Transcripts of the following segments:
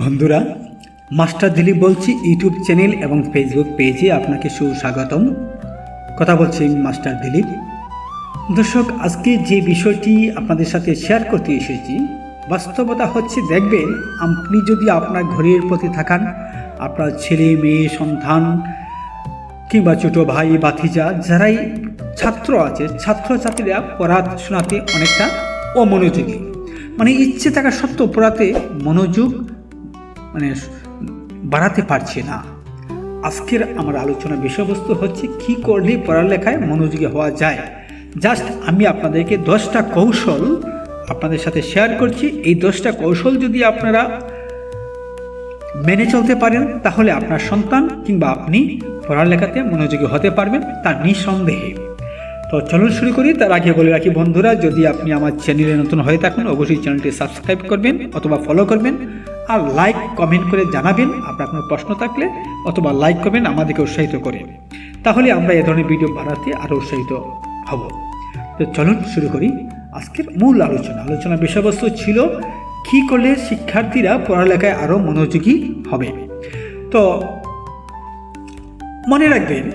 বন্ধুরা, মাস্টার দিলীপ বলছি, YouTube channel এবং ফেসবুক পেজে আপনাকে সুস্বাগতম। কথা বলছি মাস্টার দিলীপ। দর্শক, আজকে যে বিষয়টি আপনাদের সাথে শেয়ার করতে এসেছি, বাস্তবতা হচ্ছে দেখবেন, আপনি যদি আপনার ঘরের প্রতি থাকান, আপনার ছেলে, মেয়ে, সন্তান কিংবা ছোট ভাই বাতিজা যারাই ছাত্র আছে, ছাত্রছাত্রীরা পড়াশোনাতে অনেকটা অমনোযোগী। মানে ইচ্ছে থাকা সত্ত্বেও পড়াতে মনোযোগ মানে বাড়াতে পারছে না। আজকের আমার আলোচনা বিষয়বস্তু হচ্ছে কি করলে পড়ালেখায় মনোযোগী হওয়া যায়। জাস্ট আমি আপনাদেরকে দশটা কৌশল আপনাদের সাথে শেয়ার করছি। এই দশটা কৌশল যদি আপনারা মেনে চলতে পারেন, তাহলে আপনার সন্তান কিংবা আপনি পড়ালেখাতে মনোযোগী হতে পারবেন তার নিঃসন্দেহে। তো চলুন শুরু করি। তার আগে বলে রাখি বন্ধুরা, যদি আপনি আমার চ্যানেলে নতুন হয়ে থাকুন, অবশ্যই চ্যানেলটি সাবস্ক্রাইব করবেন অথবা ফলো করবেন। আর লাইক কমেন্ট করে জানাবেন। আপনার কোনো প্রশ্ন থাকলে অথবা লাইক করবেন আমাদেরকে উৎসাহিত করে। তাহলে আমরা এ ধরনের ভিডিও বানাতে আরও উৎসাহিত হব। তো চলুন শুরু করি। আজকের মূল আলোচনা। আলোচনার বিষয়বস্তু ছিল, কী করলে শিক্ষার্থীরা পড়ালেখায় আরও মনোযোগী হবে? তো মনে রাখবেন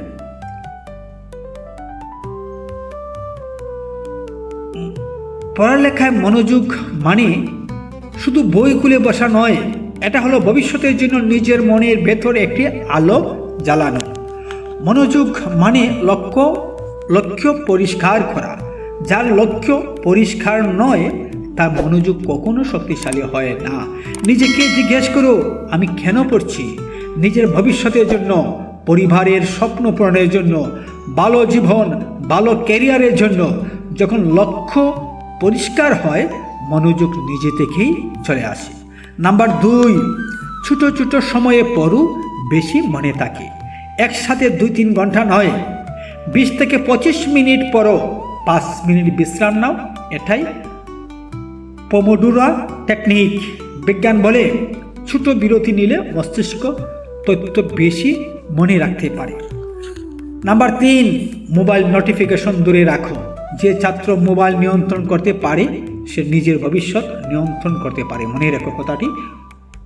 পড়ালেখায় মনোযোগ মানে শুধু বই খুলে বসা নয়, এটা হলো ভবিষ্যতের জন্য নিজের মনের ভেতরে একটি আলো জ্বালানো। মনোযোগ মানে লক্ষ্য লক্ষ্য পরিষ্কার করা। যার লক্ষ্য পরিষ্কার নয়, তার মনোযোগ কখনো শক্তিশালী হয় না। নিজেকে জিজ্ঞেস করো, আমি কেন পড়ছি? নিজের ভবিষ্যতের জন্য, পরিবারের স্বপ্ন পূরণের জন্য ভালো জীবন ভালো ক্যারিয়ারের জন্য, যখন লক্ষ্য পরিষ্কার হয় মনোযোগ নিজে থেকেই চলে আসে। নাম্বার দুই, ছোট ছোট সময়ে পড়ু বেশি মনে থাকে। একসাথে দুই তিন ঘণ্টা নয়। বিশ থেকে পঁচিশ মিনিট পরও পাঁচ মিনিট বিশ্রাম নাও, এটাই পমোডুরা টেকনিক বিজ্ঞান বলে ছোট বিরতি নিলে মস্তিষ্ক তথ্য বেশি মনে রাখতে পারে। নাম্বার তিন, মোবাইল নোটিফিকেশন দূরে রাখো। যে ছাত্র মোবাইল নিয়ন্ত্রণ করতে পারে সে নিজের ভবিষ্যৎ নিয়ন্ত্রণ করতে পারে। মনে রেখো কথাটি।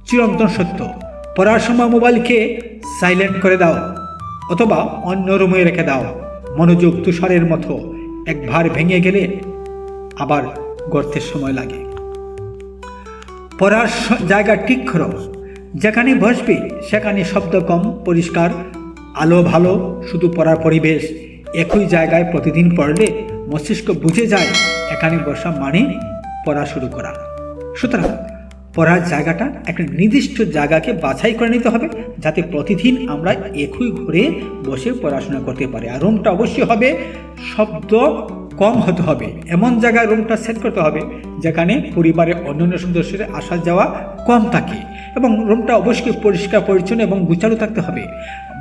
চিরন্তন সত্য। পড়ার সময় মোবাইলকে সাইলেন্ট করে দাও, অথবা অন্য রুমে রেখে দাও। মনোযোগ তুষারের মতো একবার ভেঙে গেলে আবার গর্তের সময় লাগে। পড়ার জায়গা ঠিক করো। যেখানে বসবে, সেখানে শব্দ কম, পরিষ্কার, আলো ভালো, শুধু পড়ার পরিবেশ। একই জায়গায় প্রতিদিন পড়লে মস্তিষ্ক বুঝে যায় এখানে বসা মানে পড়া শুরু করা। সুতরাং পড়ার জায়গাটা একটা নির্দিষ্ট জায়গাকে বাছাই করে নিতে হবে, যাতে প্রতিদিন আমরা একই ঘরে বসে পড়াশোনা করতে পারি। আর রুমটা অবশ্যই হবে শব্দ কম হতে হবে। এমন জায়গায় রুমটা সেট করতে হবে, যেখানে পরিবারের অন্যান্য সদস্যের আসা যাওয়া কম থাকে এবং রুমটা অবশ্যই পরিষ্কার, পরিচ্ছন্ন এবং গুছালো থাকতে হবে।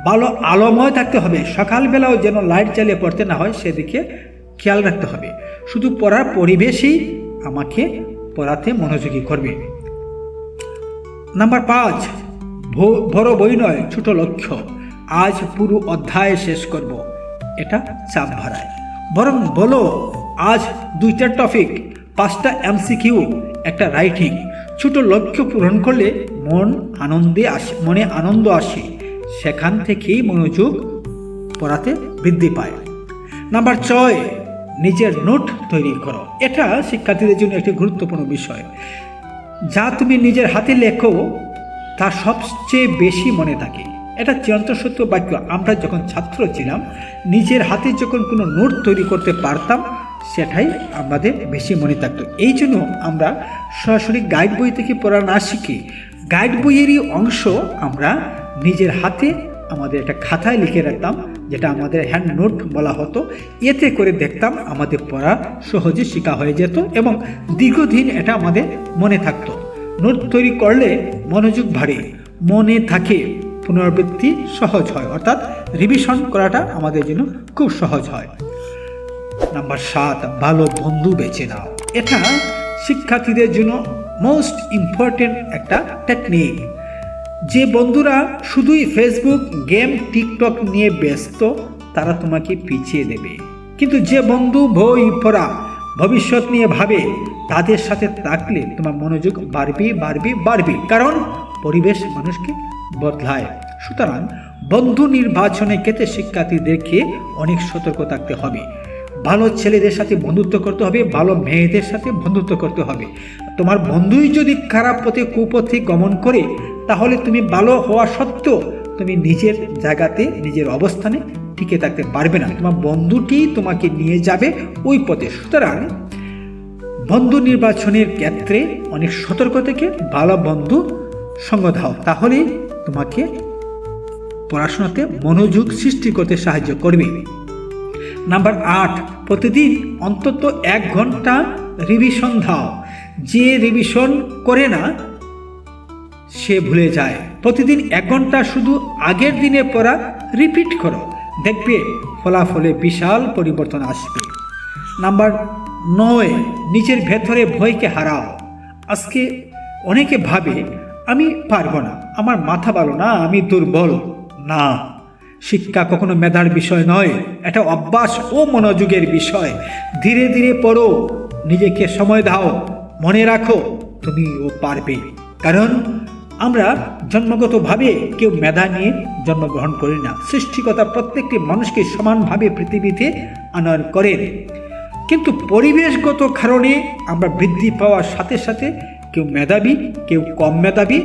ভালো আলোময় থাকতে হবে। সকালবেলাও যেন লাইট জ্বালিয়ে পড়তে না হয়, সেদিকে খেয়াল রাখতে হবে। শুধু পড়ার পরিবেশই আমাকে পড়াতে মনোযোগী করবে। নাম্বার পাঁচ বড় বই নয়, ছোট লক্ষ্য। আজ পুরো অধ্যায় শেষ করব। এটা চাপ ভাড়ায় বরং বলো, আজ দুইটা টপিক, পাঁচটা এমসিকিউ, একটা রাইটিং। ছোট লক্ষ্য পূরণ করলে মন আনন্দে আসে, মনে আনন্দ আসে। সেখান থেকেই মনোযোগ পড়াতে বৃদ্ধি পায়। নাম্বার ছয় নিজের নোট তৈরি করো। এটা শিক্ষার্থীদের জন্য একটি গুরুত্বপূর্ণ বিষয়। যা তুমি নিজের হাতে লেখো, তা সবচেয়ে বেশি মনে থাকে। এটা চিরন্ত সত্য বাক্য। আমরা যখন ছাত্র ছিলাম, নিজের হাতে যখন কোনো নোট তৈরি করতে পারতাম, সেটাই আমাদের বেশি মনে থাকতো। এই জন্য আমরা সরাসরি গাইড বই থেকে পড়া না শিখি, গাইড বইয়েরই অংশ আমরা নিজের হাতে আমাদের একটা খাতায় লিখে রাখতাম। যেটা আমাদের হ্যান্ড নোট বলা হতো। এতে করে দেখতাম আমাদের পড়া সহজে শেখা হয়ে যেত এবং দীর্ঘদিন এটা আমাদের মনে থাকতো। নোট তৈরি করলে মনোযোগ বাড়ে, মনে থাকে, পুনরাবৃত্তি সহজ হয়, অর্থাৎ রিভিশন করাটা আমাদের জন্য খুব সহজ হয়। নাম্বার সাত, ভালো বন্ধু বেছে নাও। এটা শিক্ষার্থীদের জন্য মোস্ট ইম্পর্টেন্ট একটা টেকনিক যে বন্ধুরা শুধুই ফেসবুক গেম টিকটক নিয়ে ব্যস্ত, তারা তোমাকে পিছিয়ে দেবে। কিন্তু যে বন্ধু বই পড়া ভবিষ্যৎ নিয়ে ভাবে, তাদের সাথে থাকলে তোমার মনোযোগ বাড়বে বাড়বে বাড়বে। কারণ পরিবেশ মানুষকে বদলায়। সুতরাং বন্ধু নির্বাচনে ক্ষেত্রে শিক্ষার্থীদেরকে অনেক সতর্ক থাকতে হবে। ভালো ছেলেদের সাথে বন্ধুত্ব করতে হবে, ভালো মেয়েদের সাথে বন্ধুত্ব করতে হবে। তোমার বন্ধুই যদি খারাপ পথে কুপথে গমন করে তাহলে তুমি ভালো হওয়া সত্ত্বেও তুমি নিজের জায়গাতে, নিজের অবস্থানে টিকে থাকতে পারবে না। তোমার বন্ধুটি তোমাকে নিয়ে যাবে ওই পথে। সুতরাং বন্ধু নির্বাচনের ক্ষেত্রে অনেক সতর্ক থেকে ভালো বন্ধু সঙ্গ দাও। তাহলে তোমাকে পড়াশোনাতে মনোযোগ সৃষ্টি করতে সাহায্য করবে। নাম্বার আট, প্রতিদিন অন্তত এক ঘণ্টা রিভিশন দাও। যে রিভিশন করে না সে ভুলে যায়। প্রতিদিন এক ঘণ্টা শুধু আগের দিনে পড়া রিপিট করো। দেখবে ফলাফলে বিশাল পরিবর্তন আসবে। নাম্বার নয়, নিজের ভেতরে ভয়কে হারাও। আজকে অনেকে ভাবে, আমি পারব না, আমার মাথা ভালো না, আমি দুর্বল। না, শিক্ষা কখনো মেধার বিষয় নয়, এটা অভ্যাস ও মনোযোগের বিষয়। ধীরে ধীরে পড়ো, নিজেকে সময় দাও, মনে রাখো, তুমিও পারবে। কারণ আমরা জন্মগতভাবে কেউ মেধা নিয়ে জন্মগ্রহণ করি না। সৃষ্টিকতা প্রত্যেকটি মানুষকে সমানভাবে পৃথিবীতে আনয়ন করেন। কিন্তু পরিবেশগত কারণে আমরা বৃদ্ধি পাওয়ার সাথে সাথে কেউ মেধাবী, কেউ কম মেধাবী,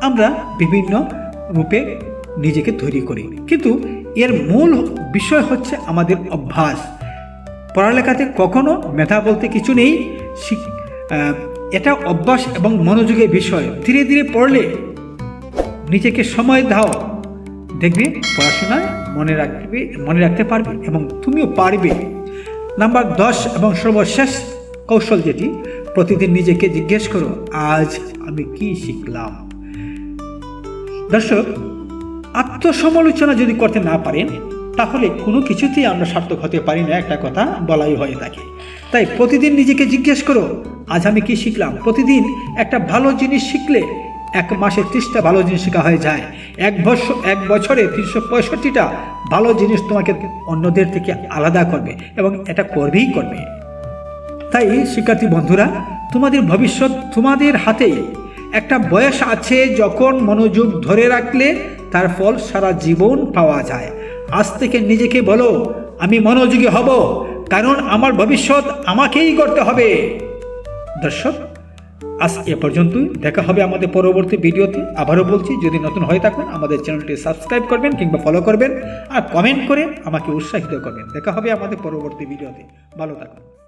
আমরা বিভিন্ন রূপে নিজেকে তৈরি করি। কিন্তু এর মূল বিষয় হচ্ছে আমাদের অভ্যাস। পড়ালেখাতে কখনো মেধা বলতে কিছু নেই এটা অভ্যাস এবং মনোযোগের বিষয়। ধীরে ধীরে পড়লে নিজেকে সময় দাও। দেখবে পড়াশোনায় মনে রাখবে, মনে রাখতে পারবে এবং তুমিও পারবে। নাম্বার দশ এবং সর্বশেষ কৌশল যেটি, প্রতিদিন নিজেকে জিজ্ঞেস করো, আজ আমি কি শিখলাম? দর্শক, আত্মসমালোচনা যদি করতে না পারেন, তাহলে কোনো কিছুতেই আমরা সার্থক হতে পারি না, একটা কথা বলাই হয়ে থাকে। তাই প্রতিদিন নিজেকে জিজ্ঞেস করো আজ আমি কি শিখলাম? প্রতিদিন একটা ভালো জিনিস শিখলে এক মাসে ত্রিশটা ভালো জিনিস শেখা হয়ে যায়। এক বছর এক বছরে তিনশো পঁয়ষট্টিটা ভালো জিনিস তোমাকে অন্যদের থেকে আলাদা করবে এবং এটা করবেই করবে। তাই, শিক্ষার্থী বন্ধুরা, তোমাদের ভবিষ্যৎ তোমাদের হাতেই। একটা বয়স আছে যখন মনোযোগ ধরে রাখলে তার ফল সারা জীবন পাওয়া যায়। আজ থেকে নিজেকে বলো, আমি মনোযোগী হব, কারণ আমার ভবিষ্যৎ আমাকেই করতে হবে। দর্শক, আজ এ পর্যন্তই। দেখা হবে আমাদের পরবর্তী ভিডিওতে। আবারও বলছি, যদি নতুন হয়ে থাকেন, আমাদের চ্যানেলটি সাবস্ক্রাইব করবেন কিংবা ফলো করবেন আর কমেন্ট করে আমাকে উৎসাহিত করবেন। দেখা হবে আমাদের পরবর্তী ভিডিওতে। ভালো থাকুন।